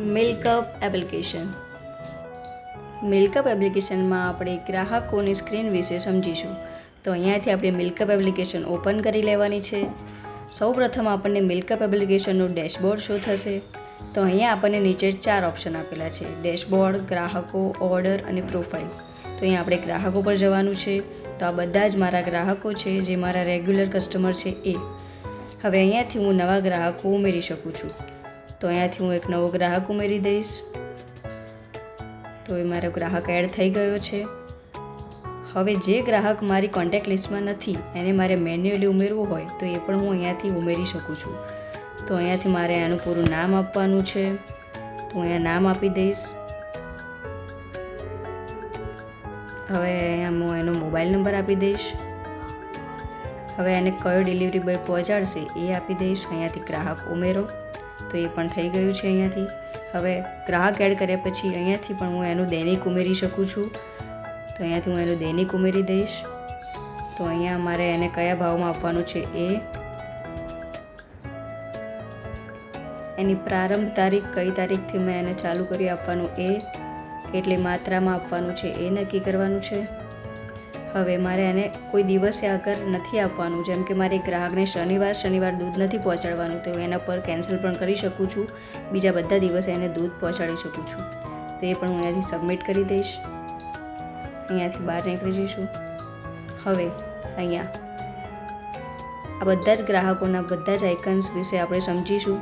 MilkUp application. MilkUp એપ્લિકેશનમાં આપણે ગ્રાહકોની સ્ક્રીન વિશે સમજીશું. તો અહીંયાથી આપણે મિલકપ એપ્લિકેશન ઓપન કરી લેવાની છે. સૌપ્રથમ આપણને મિલ્કઅપ એપ્લિકેશનનું ડેશબોર્ડ શો થશે? તો અહીંયા આપણને નીચે ચાર ઓપ્શન આપેલા છે. ડેશબોર્ડ, ગ્રાહકો, ઓર્ડર અને પ્રોફાઇલ. તો અહીંયા આપણે ગ્રાહકો પર જવાનું છે. તો આ બધા જ મારા ગ્રાહકો છે, જે મારા રેગ્યુલર કસ્ટમર છે એ. હવે અહીંયાથી હું નવા ગ્રાહકો ઉમેરી શકું છું. તો અહીંયાથી હું એક નવો ગ્રાહક ઉમેરી દઈશ. તો એ મારો ગ્રાહક એડ થઈ ગયો છે. હવે જે ગ્રાહક મારી કોન્ટેક્ટ લિસ્ટમાં નથી, એને મારે મેન્યુઅલી ઉમેરવું હોય, તો એ પણ હું અહીંયાથી ઉમેરી શકું છું. તો અહીંયાથી મારે આનું પૂરું નામ આપવાનું છે. તો અહીંયા નામ આપી દઈશ. હવે અહીંયા હું એનો મોબાઈલ નંબર આપી દઈશ. હવે એને કયો ડિલિવરી બોય પહોંચાડશે એ આપી દઈશ. અહીંયાથી ગ્રાહક ઉમેરો. તો એ પણ થઈ ગયું છે અહીંયાથી. હવે ગ્રાહક એડ કર્યા પછી અહીંયાથી પણ હું એનું દૈનિક ઉમેરી શકું છું. તો અહીંયાથી હું એનું દૈનિક ઉમેરી દઈશ. તો અહીંયા મારે એને કયા ભાવમાં આપવાનું છે એ. એની પ્રારંભ તારીખ કઈ તારીખથી મેં એને ચાલુ કરી આપવાનું એ. કેટલી માત્રામાં આપવાનું છે એ નક્કી કરવાનું છે. હવે મારે એને કોઈ દિવસે આગળ નથી આપવાનું. જેમ કે મારે ગ્રાહકને શનિવાર શનિવાર દૂધ નથી પહોંચાડવાનું, તો એના પર કેન્સલ પણ કરી શકું છું. બીજા બધા દિવસે એને દૂધ પહોંચાડી શકું છું. તો એ પણ હું અહીંયાથી સબમિટ કરી દઈશ. અહીંયાથી બહાર નીકળી જઈશું. હવે અહીંયા આ બધા જ ગ્રાહકોના બધા જ આઇકન્સ વિશે આપણે સમજીશું.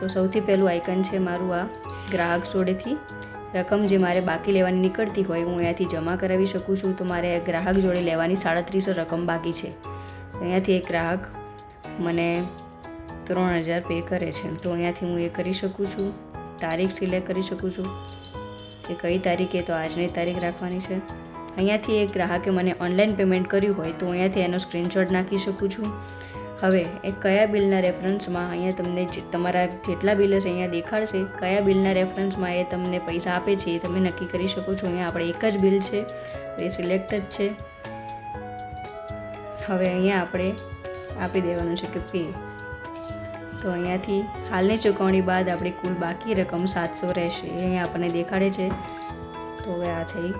તો સૌથી પહેલું આઇકન છે મારું આ ગ્રાહક જોડેથી. રકમ જે મારે બાકી લેવાની નીકળતી હોય હું અહીંયાથી જમા કરાવી શકું છું, તો મારે ગ્રાહક જોડે લેવાની સાડત્રીસો રકમ બાકી છે. અહીંયાથી એક ગ્રાહક મને ત્રણ હજાર પે કરે છે. તો અહીંયાથી હું એ કરી શકું છું. તારીખ સિલેક્ટ કરી શકું છું કે કઈ તારીખે, તો આજની તારીખ રાખવાની છે. અહીંયાથી એક ગ્રાહકે મને ઓનલાઈન પેમેન્ટ કર્યું હોય, તો અહીંયાથી એનો સ્ક્રીનશોટ નાખી શકું છું. હવે, એ કયા બિલના રેફરન્સમાં અહીંયા તમને તમારા જેટલા બિલ હશે અહીંયા દેખાડશે, કયા બિલના રેફરન્સમાં એ તમને પૈસા આપે છે એ તમે નક્કી કરી શકો છો. અહીંયા આપણે એક જ બિલ છે, એ સિલેક્ટ જ છે. હવે અહીંયા આપણે આપી દેવાનું છે કે પે. તો અહીંયાથી હાલની ચૂકવણી બાદ આપણી કુલ બાકી રકમ સાતસો રહેશે. એ અહીંયા આપણને દેખાડે છે. તો હવે આ થઈ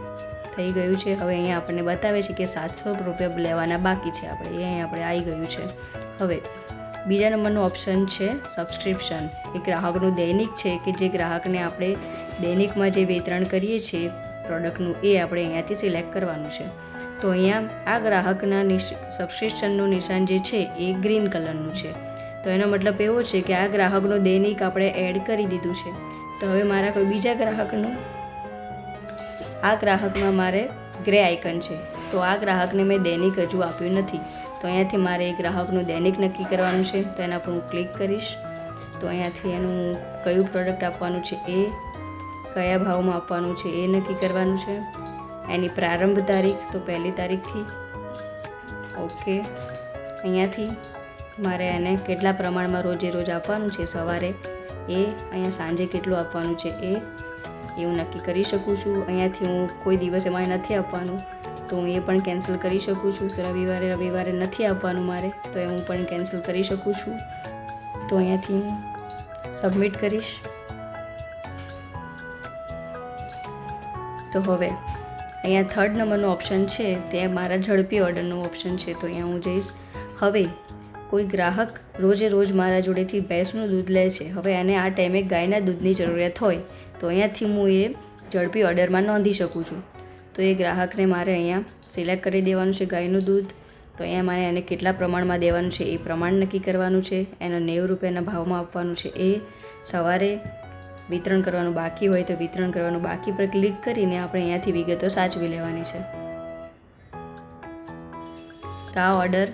થઈ ગયું છે. હવે અહીંયા આપણને બતાવે છે કે સાતસો રૂપિયા લેવાના બાકી છે. આપણે એ અહીંયા આપણે આવી ગયું છે. હવે બીજા નંબરનું ઓપ્શન છે સબસ્ક્રિપ્શન. એ ગ્રાહકનું દૈનિક છે કે જે ગ્રાહકને આપણે દૈનિકમાં જે વિતરણ કરીએ છીએ પ્રોડક્ટનું એ આપણે અહીંયાથી સિલેક્ટ કરવાનું છે. તો અહીંયા આ ગ્રાહકના સબસ્ક્રિપ્શનનું નિશાન જે છે એ ગ્રીન કલરનું છે. તો એનો મતલબ એવો છે કે આ ગ્રાહકનું દૈનિક આપણે એડ કરી દીધું છે. તો હવે મારા કોઈ બીજા ગ્રાહકનું? આ ગ્રાહકમાં મારે ગ્રે આઇકન છે. તો આ ગ્રાહકને મેં દૈનિક હજુ આપ્યું નથી. તો અહીંયાથી મારે ગ્રાહકનું દૈનિક નક્કી કરવાનું છે, તો એના પર હું ક્લિક કરીશ. તો અહીંયાથી એનું કયું પ્રોડક્ટ આપવાનું છે એ, કયા ભાવમાં આપવાનું છે એ નક્કી કરવાનું છે. એની પ્રારંભ તારીખ, તો પહેલી તારીખથી. ઓકે. અહીંયાથી મારે એને કેટલા પ્રમાણમાં રોજે રોજ આપવાનું છે સવારે એ, અહીંયા સાંજે કેટલું આપવાનું છે એ એ હું નક્કી કરી શકું છું. અહીંયાથી હું કોઈ દિવસ એમાં નથી આપવાનું. તો હું એ પણ કેન્સલ કરી શકું છું. કે રવિવારે રવિવારે નથી આપવાનું મારે, તો એ હું પણ કેન્સલ કરી શકું છું. તો અહીંયાથી હું સબમિટ કરીશ. તો હવે, અહીંયા થર્ડ નંબરનો ઓપ્શન છે, તે મારા ઝડપી ઓર્ડરનો ઓપ્શન છે, તો અહીંયા હું જઈશ. હવે, કોઈ ગ્રાહક રોજે રોજ મારા જોડેથી ભેંસનું દૂધ લે છે, હવે એને આ ટાઈમે ગાયના દૂધની જરૂરિયાત હોય, તો અહીંયાથી હું એ ઝડપી ઓર્ડરમાં નોંધી શકું છું. તો એ ગ્રાહકને મારે અહીંયા સિલેક્ટ કરી દેવાનું છે ગાયનું દૂધ. તો અહીંયા મારે એને કેટલા પ્રમાણમાં દેવાનું છે એ પ્રમાણ નક્કી કરવાનું છે. એના નેવું રૂપિયાના ભાવમાં આપવાનું છે એ સવારે વિતરણ કરવાનું બાકી હોય તો વિતરણ કરવાનું બાકી પર ક્લિક કરીને આપણે અહીંયાથી વિગતો સાચવી લેવાની છે. તો આ ઓર્ડર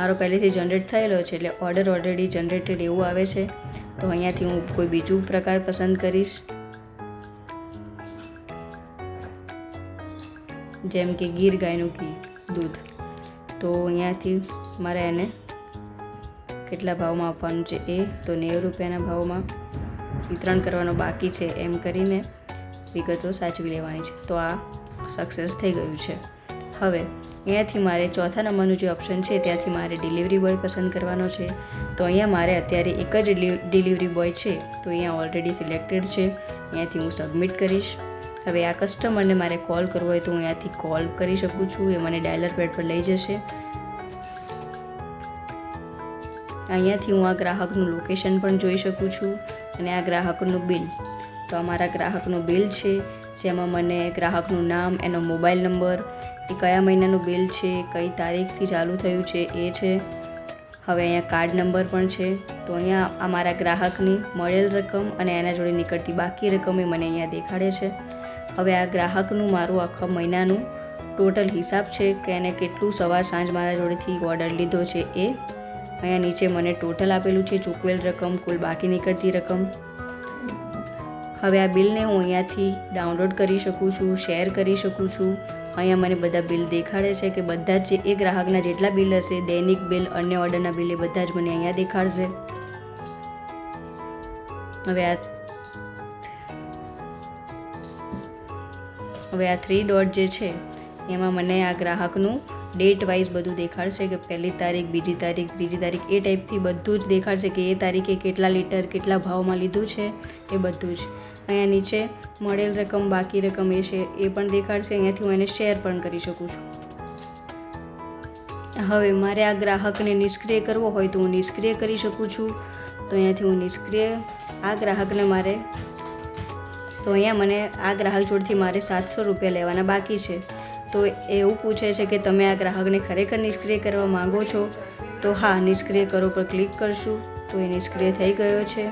મારો પહેલેથી જનરેટ થયેલો છે એટલે ઓર્ડર ઓલરેડી જનરેટેડ એવું આવે છે. તો અહીંયાથી હું કોઈ બીજું પ્રકાર પસંદ કરીશ. જેમ કે ગીર ગાયનું ઘી, દૂધ. તો અહીંયાથી મારે એને કેટલા ભાવમાં આપવાનું છે એ તો નેવું રૂપિયાના ભાવમાં વિતરણ કરવાનો બાકી છે એમ કરીને વિગતો સાચવી લેવાની છે. તો આ સક્સેસ થઈ ગયું છે. હવે અહીંયાથી મારે ચોથા નંબરનું જે ઓપ્શન છે ત્યાંથી મારે ડિલિવરી બોય પસંદ કરવાનો છે. તો અહીંયા મારે અત્યારે એક જ ડિલિવરી બોય છે. તો અહીંયા ઓલરેડી સિલેક્ટેડ છે. અહીંયાથી હું સબમિટ કરીશ. હવે આ કસ્ટમરને મારે કોલ કરવો હોય તો હું અહીંયાથી કોલ કરી શકું છું. એ મને ડાયલર પેડ પર લઈ જશે. અહીંયાથી હું આ ગ્રાહકનું લોકેશન પણ જોઈ શકું છું અને આ ગ્રાહકનું બિલ તો અમારા ગ્રાહકનું બિલ છે, જેમાં મને ગ્રાહકનું નામ, એનો મોબાઈલ નંબર એ કયા મહિનાનું બિલ છે, કઈ તારીખથી ચાલુ થયું છે, એ છે. હવે અહીંયા કાર્ડ નંબર પણ છે. તો અહીંયા અમારા ગ્રાહકની મળેલ રકમ અને એના જોડે નીકળતી બાકી રકમ એ મને અહીંયા દેખાડે છે. હવે આ ગ્રાહકનું મારું આખા મહિનાનું ટોટલ હિસાબ છે કે એને કેટલું સવાર સાંજ મારા જોડેથી ઓર્ડર લીધો છે એ. અહીંયા નીચે મને ટોટલ આપેલું છે, ચૂકવેલ રકમ, કુલ બાકી નીકળતી રકમ. હવે આ બિલને હું અહીંયાથી ડાઉનલોડ કરી શકું છું, શેર કરી શકું છું. અહીંયા મને બધા બિલ દેખાડે છે કે બધા જ એ ગ્રાહકના જેટલા બિલ હશે, દૈનિક બિલ, અન્ય ઓર્ડરના બિલ એ બધા જ મને અહીંયા દેખાડશે. હવે આ હવે આ થ્રી ડોટ જે છે, એમાં મને આ ગ્રાહકનું ડેટ વાઇઝ બધું દેખાડશે કે પહેલી તારીખ, બીજી તારીખ, ત્રીજી તારીખ, એ ટાઈપથી બધું જ દેખાડશે કે એ તારીખે કેટલા લીટર કેટલા ભાવમાં લીધું છે, એ બધું જ. અહીંયા નીચે મળેલ રકમ, બાકી રકમ એ છે, એ પણ દેખાડશે. અહીંયાથી હું એને શેર પણ કરી શકું છું. હવે મારે આ ગ્રાહકને નિષ્ક્રિય કરવો હોય તો હું નિષ્ક્રિય કરી શકું છું. તો અહીંયાથી હું નિષ્ક્રિય, આ ગ્રાહકને મારે તો અહીંયા મને આ ગ્રાહક જોડથી મારે સાતસો રૂપિયા લેવાના બાકી છે. તો એવું પૂછે છે કે તમે આ ગ્રાહકને ખરેખર નિષ્ક્રિય કરવા માંગો છો? તો હા, નિષ્ક્રિય કરો પર ક્લિક કરશું. તો એ નિષ્ક્રિય થઈ ગયો છે.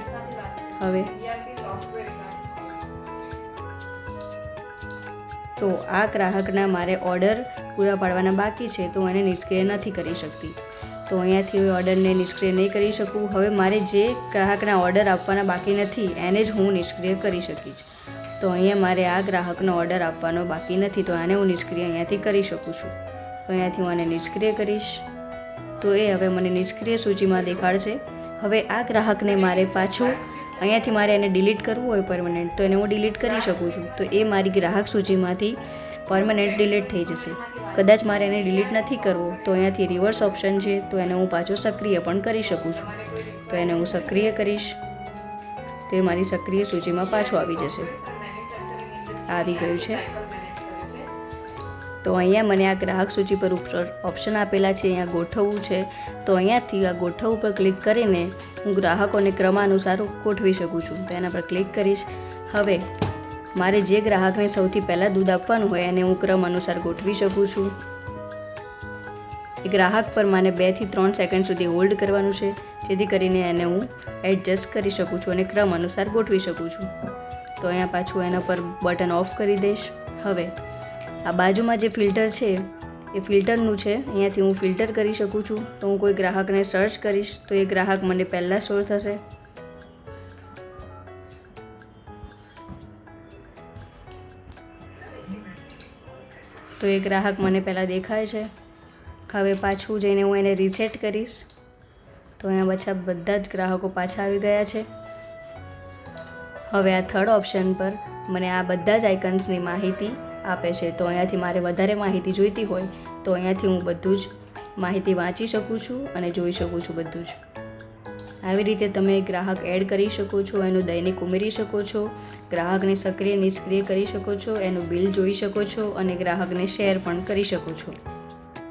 હવે તો આ ગ્રાહકના મારે ઓર્ડર પૂરા પાડવાના બાકી છે, તો એને નિષ્ક્રિય નથી કરી શકતી. તો અહીંયાથી ઓર્ડરને નિષ્ક્રિય નહીં કરી શકું. હવે મારે જે ગ્રાહકના ઓર્ડર આપવાના બાકી નથી, એને જ હું નિષ્ક્રિય કરી શકીશ. તો અહીંયા મારે આ ગ્રાહકનો ઓર્ડર આપવાનો બાકી નથી, તો આને હું નિષ્ક્રિય અહીંયાથી કરી શકું છું. તો અહીંયાથી હું આને નિષ્ક્રિય કરીશ. તો એ હવે મને નિષ્ક્રિય સૂચિમાં દેખાડશે. હવે આ ગ્રાહકને મારે પાછું અહીંયાથી મારે એને ડિલીટ કરવું હોય પરમનન્ટ તો એને હું ડિલીટ કરી શકું છું. તો એ મારી ગ્રાહક સૂચિમાંથી પરમનન્ટ ડિલીટ થઈ જશે. કદાચ મારે એને ડિલીટ નથી કરવું, તો અહીંયાથી રિવર્સ ઓપ્શન છે, તો એને હું પાછો સક્રિય પણ કરી શકું છું. તો એને હું સક્રિય કરીશ, તો એ મારી સક્રિય સૂચિમાં પાછો આવી જશે. આવી ગયું છે. તો અહીંયા મને આ ગ્રાહક સૂચિ પર ઓપ્શન આપેલા છે, અહીંયા ગોઠવવું છે. તો અહીંયાથી આ ગોઠવવું પર ક્લિક કરીને હું ગ્રાહકોને ક્રમાનુસાર ગોઠવી શકું છું. તો એના પર ક્લિક કરીશ. હવે મારે જે ગ્રાહકને સૌથી પહેલાં દૂધ આપવાનું હોય એને હું ક્રમ અનુસાર ગોઠવી શકું છું. એ ગ્રાહક પર મારે બેથી ત્રણ સેકન્ડ સુધી હોલ્ડ કરવાનું છે. જેથી કરીને એને હું એડજસ્ટ કરી શકું છું અને ક્રમ અનુસાર ગોઠવી શકું છું. તો અહીંયા પાછું એના પર બટન ઓફ કરી દઈશ. હવે, આ બાજુમાં જે ફિલ્ટર છે, એ ફિલ્ટરનું છે. અહીંયાથી હું ફિલ્ટર કરી શકું છું. તો હું કોઈ ગ્રાહકને સર્ચ કરીશ, તો એ ગ્રાહક મને પહેલાં શોર થશે. તો એ ગ્રાહક મને પહેલાં દેખાય છે. હવે પાછું જઈને હું એને રિસેટ કરીશ. તો અહીંયા પાછા બધા જ ગ્રાહકો પાછા આવી ગયા છે. હવે આ થર્ડ ઓપ્શન પર મને આ બધા જ આઇકન્સની માહિતી આપે છે. તો અહીંયાથી મારે વધારે માહિતી જોઈતી હોય તો અહીંયાથી હું બધું જ માહિતી વાંચી શકું છું અને જોઈ શકું છું બધું જ. આવી રીતે તમે ગ્રાહક એડ કરી શકો છો, એનું દૈનિક ઉમેરી શકો છો, ગ્રાહકને સક્રિય, નિષ્ક્રિય કરી શકો છો, એનું બિલ જોઈ શકો છો અને ગ્રાહકને શેર પણ કરી શકો છો.